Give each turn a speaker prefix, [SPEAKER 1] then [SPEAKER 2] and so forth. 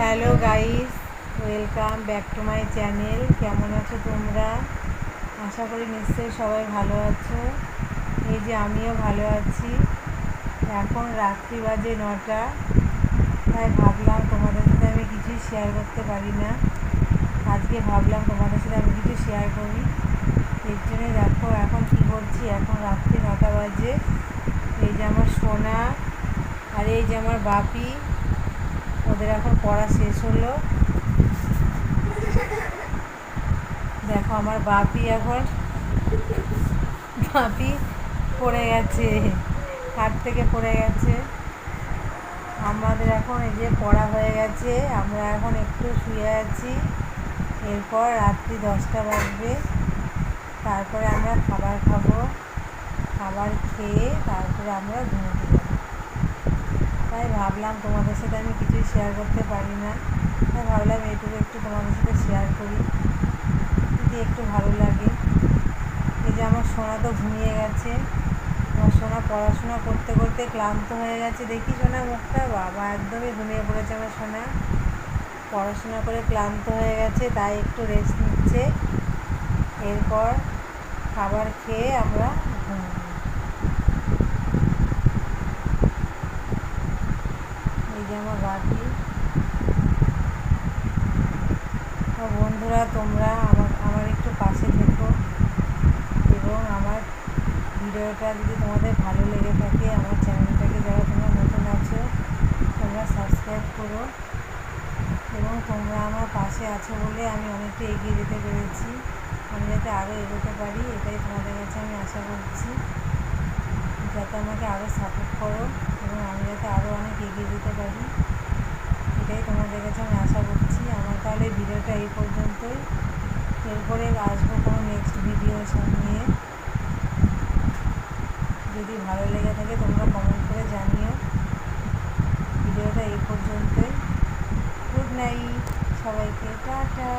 [SPEAKER 1] Hello guys, welcome back to my channel. কেমন আছো তোমরা? আশা করি নিশ্চয়ই সবাই ভালো আছো। এই যে আমিও ভালো আছি। এখন রাত্রি বাজে নটা। তাই ভাবলাম তোমাদের সাথে আমি কিছুই শেয়ার করতে পারি না। আজকে ভাবলাম তোমাদের সাথে আমি কিছু শেয়ার করি। এর জন্য দেখো এখন কী করছি? এখন রাত্রি নটা বাজে। এই যে আমার সোনা, আর এই যে আমার বাপি। ওদের এখন পড়া শেষ হলো। দেখো আমার বাপি এখন, বাপি পড়ে গেছে হাত থেকে পড়ে গেছে। আমাদের এখন এই যে পড়া হয়ে গেছে, আমরা এখন একটু শুয়ে আছি। এরপর রাত্রি দশটা বাজবে। তারপরে আমরা খাবার খাব, খাবার খেয়ে তারপরে আমরা তাই ভাবলাম তোমাদের সাথে আমি কিছুই শেয়ার করতে পারি না। তাই ভাবলাম এইটুকু একটু তোমাদের সাথে শেয়ার করি। যদি একটু ভালো লাগে। এই যে আমার সোনা তো ঘুমিয়ে গেছে। আমার সোনা পড়াশোনা করতে করতে ক্লান্ত হয়ে গেছে। দেখি সোনা মুখটা? বাবা, একদমই ঘুমিয়ে পড়েছে আমার সোনা। পড়াশোনা করে ক্লান্ত হয়ে গেছে, তাই একটু রেস্ট নিচ্ছে। এরপর খাবার খেয়ে আমরা ঘুমবো এই যে আমার তো বন্ধুরা, তোমরা আমার আমার একটু পাশে থেকো এবং আমার ভিডিওটা যদি তোমাদের ভালো লেগে থাকে, আমার চ্যানেলটাকে যারা তোমরা নতুন আছো, তোমরা সাবস্ক্রাইব করো এবং তোমরা আমার পাশে আছো বলে আমি অনেকটা এগিয়ে যেতে পেরেছি। আমি যাতে আরও এগোতে পারি, এটাই তোমাদের কাছে আমি আশা করছি। যাতে আমাকে আরও সাপোর্ট করো। এবং আমি যাতে আরও অনেক এগিয়ে যেতে পারি। এটাই তোমাদের কাছে আমি আশা করছি। আমার তাহলে ভিডিওটা এই পর্যন্তই। এরপরে আসব কোনো নেক্সট ভিডিও নিয়ে। যদি ভালো লেগে থাকে তোমরা কমেন্ট করে জানিও। ভিডিওটা এই পর্যন্তই। গুড নাইট সবাইকে। টাটা।